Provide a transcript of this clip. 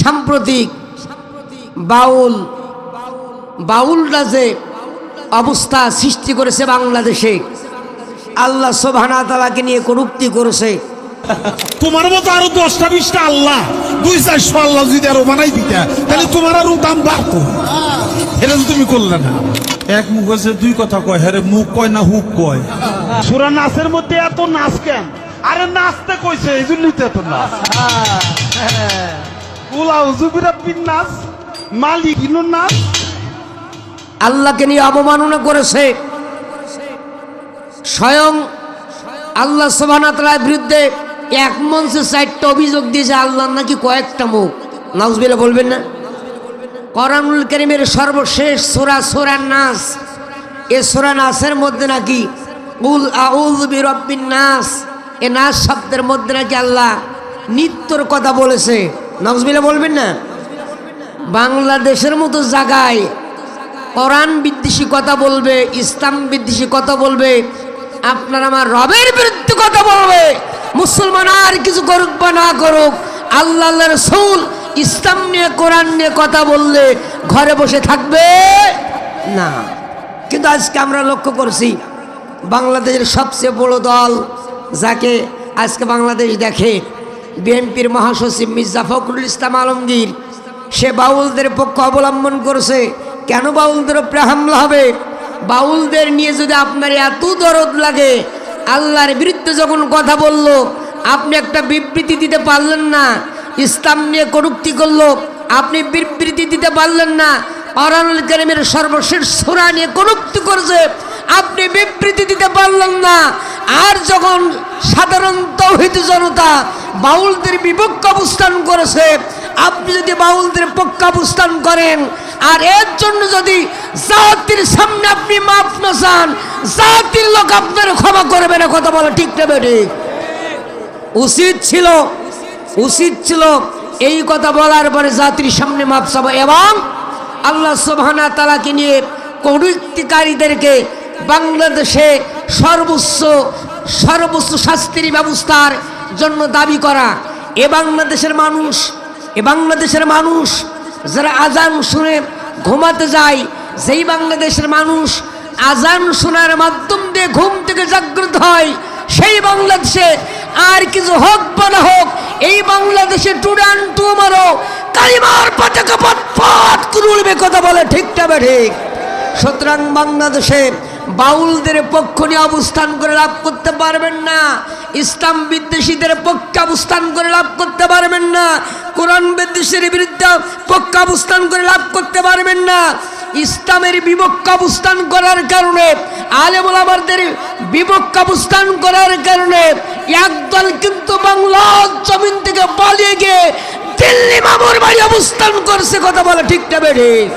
সাম্প্রতিক বাউল বাউলরা যে অবস্থা সৃষ্টি করেছে বাংলাদেশে। আল্লাহ সোভানা তালাকে নিয়ে কটুক্তি করেছে। তোমার মতো আরও দশটা বিশটা আল্লাহ। দুই চারশো আল্লাহ যদি আরও বানাই দিতা তাহলে তোমার আরও দাম বাড়তো। এটা তো তুমি করলে না। এক মুখ আছে দুই কথা কয় হ্যাঁ রে, মুখ কয় না হুক কয়? সুরা নাচের মধ্যে এত নাচ কেন? আরে নাচতে কইছে এই জন্যই তো এত নাচ। আল্লাহকে নিয়ে অবমাননা করেছে। স্বয়ং আল্লাহ সোভানা তালার বিরুদ্ধে এক মঞ্চে চারটা অভিযোগ দিয়েছে আল্লাহ নাকি কয়েকটা মুখ। নাউজবিলা বলবেন না? করানুল করিমের সর্বশেষ সোরা সোরা নাস। এ সোরা নাসের মধ্যে নাকি উল আউল বিরব্বিন নাস, এ নাস শব্দের মধ্যে নাকি আল্লাহ নিত্যর কথা বলেছে। নাউজবিলা বলবেন না? বাংলাদেশের মতো জায়গায় কোরআন বিদ্বেষী কথা বলবে, ইসলাম বিদ্বেষী কথা বলবে, আপনার আমার রবের বিরুদ্ধে কথা বলবে। মুসলমান আর কিছু করুক বা না করুক আল্লাহ রসুল ইসলাম নিয়ে, কোরআন নিয়ে কথা বললে ঘরে বসে থাকবে? না। কিন্তু আজকে আমরা লক্ষ্য করছি, বাংলাদেশের সবচেয়ে বড় দল যাকে আজকে বাংলাদেশ দেখে বিএনপির মহাসচিব মির্জা ফখরুল ইসলাম আলমগীর, সে বাউলদের পক্ষ অবলম্বন করেছে। কেন বাউলদের উপরে হামলা হবে? বাউলদের নিয়ে যদি আপনার এত দরদ লাগে, আল্লাহর বিরুদ্ধে যখন কথা বলল, আপনি একটা বিবৃতি দিতে পারলেন না। ইসলাম নিয়ে কটুক্তি করল, আপনি বিবৃতি দিতে পারলেন না। অরানুল করিমের সর্বশেষ সোরা নিয়ে কটুক্তি করছে, আপনি বিবৃতি দিতে পারলেন না। আর যখন সাধারণ তৌহিদ জনতা বাউলদের বিপক্ষ অবস্থান করেছে। আপনি যদি বাউলদের পক্ষ অবস্থান করেন, আর এর জন্য যদি জাতির সামনে আপনি মাপ না চান, জাতির লোক আপনার ক্ষমা করবে না, কথা বলা ঠিক না ঠিক উচিত ছিল উচিত ছিল এই কথা বলার পরে জাতির সামনে মাপ চাবো এবং আল্লাহ সোহানা তালাকে নিয়ে কটুক্তিকারীদেরকে বাংলাদেশে সর্বোচ্চ সর্বোচ্চ শাস্তির ব্যবস্থার জন্য দাবি করা। এ বাংলাদেশের মানুষ, এ বাংলাদেশের মানুষ যারা আজান শুনে ঘুমাতে যায়, যেই বাংলাদেশের মানুষ আজান শোনার মাধ্যম দিয়ে ঘুম থেকে জাগ্রত হয়, সেই বাংলাদেশে আর কিছু হোক বা না হোক, এই বাংলাদেশে টুডান টু মারো কালিমার পতাকা করে উড়বে কথা বলে ঠিকটা ঠিক? সুতরাং বাংলাদেশে বাউলদের পক্ষ নিয়ে অবস্থান করে লাভ করতে পারবেন না। ইসলাম বিদ্বেষীদের পক্ষে অবস্থান করে লাভ করতে পারবেন না। কোরআন বিদ্বেষীর বিরুদ্ধে পক্ষে অবস্থান করে লাভ করতে পারবেন না। ইসলামের বিপক্ষ অবস্থান করার কারণে আলেমুল আমাদের বিপক্ষ অবস্থান করার কারণে একদল কিন্তু বাংলার জমিন থেকে পালিয়ে গিয়ে দিল্লি মামুর বাড়ি অবস্থান করছে। কথা বলে ঠিক না বেঠিক।